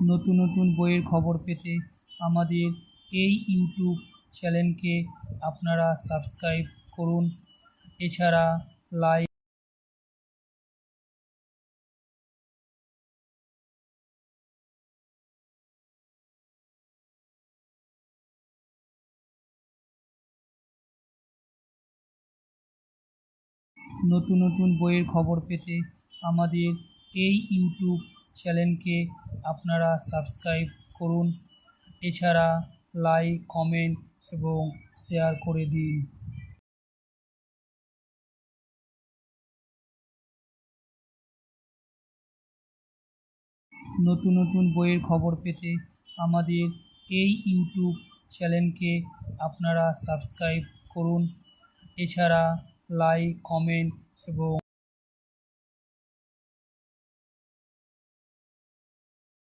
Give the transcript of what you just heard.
নতুন নতুন বইয়ের খবর পেতে আমাদের এই ইউটিউব চ্যানেলকে আপনারা সাবস্ক্রাইব করুন। এছাড়া লাইক নতুন নতুন বইয়ের খবর পেতে আমাদের এই ইউটিউব চ্যানেলকে আপনারা সাবস্ক্রাইব করুন। এছাড়া লাইক কমেন্ট এবং শেয়ার করে দিন। নতুন নতুন বইয়ের খবর পেতে আমাদের এই ইউটিউব চ্যানেলকে আপনারা সাবস্ক্রাইব করুন। এছাড়া লাইক কমেন্ট এবং